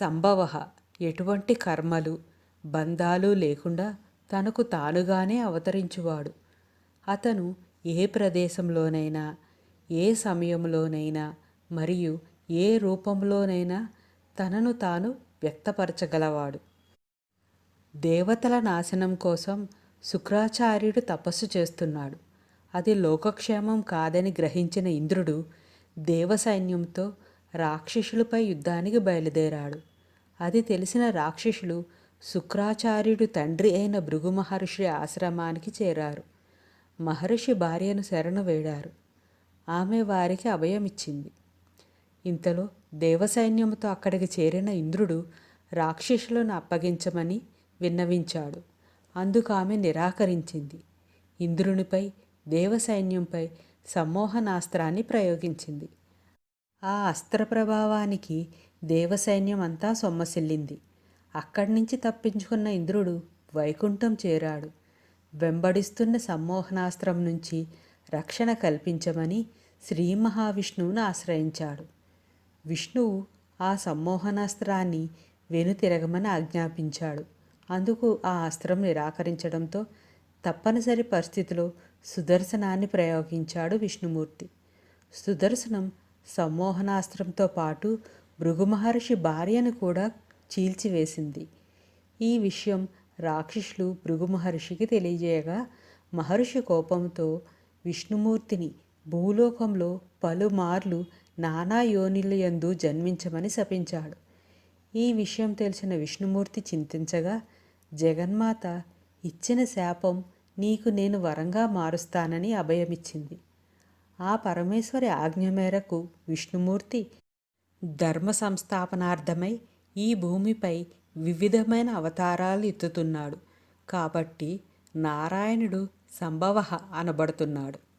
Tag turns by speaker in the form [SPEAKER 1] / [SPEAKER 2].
[SPEAKER 1] సంభవ. ఎటువంటి కర్మలు బంధాలు లేకుండా తనకు తానుగానే అవతరించువాడు. అతను ఏ ప్రదేశంలోనైనా ఏ సమయంలోనైనా మరియు ఏ రూపంలోనైనా తనను తాను వ్యక్తపరచగలవాడు. దేవతల నాశనం కోసం శుక్రాచార్యుడు తపస్సు చేస్తున్నాడు. అది లోకక్షేమం కాదని గ్రహించిన ఇంద్రుడు దేవసైన్యంతో రాక్షసులపై యుద్ధానికి బయలుదేరాడు. అది తెలిసిన రాక్షసులు శుక్రాచార్యుడు తండ్రి అయిన భృగు మహర్షి ఆశ్రమానికి చేరారు. మహర్షి భార్యను శరణు వేడారు. ఆమె వారికి అభయమిచ్చింది. ఇంతలో దేవసైన్యముతో అక్కడికి చేరిన ఇంద్రుడు రాక్షసులను అప్పగించమని విన్నవించాడు. అందుకు ఆమె నిరాకరించింది. ఇంద్రునిపై దేవసైన్యంపై సమ్మోహనాస్త్రాన్ని ప్రయోగించింది. ఆ అస్త్ర ప్రభావానికి దేవసైన్యం అంతా సొమ్మసిల్లింది. అక్కడి నుంచి తప్పించుకున్న ఇంద్రుడు వైకుంఠం చేరాడు. వెంబడిస్తున్న సమ్మోహనాస్త్రం నుంచి రక్షణ కల్పించమని శ్రీ మహావిష్ణువును ఆశ్రయించాడు. విష్ణువు ఆ సమ్మోహనాస్త్రాన్ని వెనుతిరగమని ఆజ్ఞాపించాడు. అందుకు ఆ అస్త్రం నిరాకరించడంతో తప్పనిసరి పరిస్థితిలో సుదర్శనాన్ని ప్రయోగించాడు విష్ణుమూర్తి. సుదర్శనం సమ్మోహనాస్త్రంతో పాటు భృగు మహర్షి భార్యను కూడా చీల్చివేసింది. ఈ విషయం రాక్షసులు భృగుమహర్షికి తెలియజేయగా మహర్షి కోపంతో విష్ణుమూర్తిని భూలోకంలో పలుమార్లు నానా యోనిలయందు జన్మించమని శపించాడు. ఈ విషయం తెలిసిన విష్ణుమూర్తి చింతించగా జగన్మాత ఇచ్చిన శాపం నీకు నేను వరంగా మారుస్తానని అభయమిచ్చింది. ఆ పరమేశ్వరి ఆజ్ఞ మేరకు విష్ణుమూర్తి ధర్మ సంస్థాపనార్థమై ఈ భూమిపై వివిధమైన అవతారాలు ఎత్తుతున్నాడు. కాబట్టి నారాయణుడు సంభవ అనబడుతున్నాడు.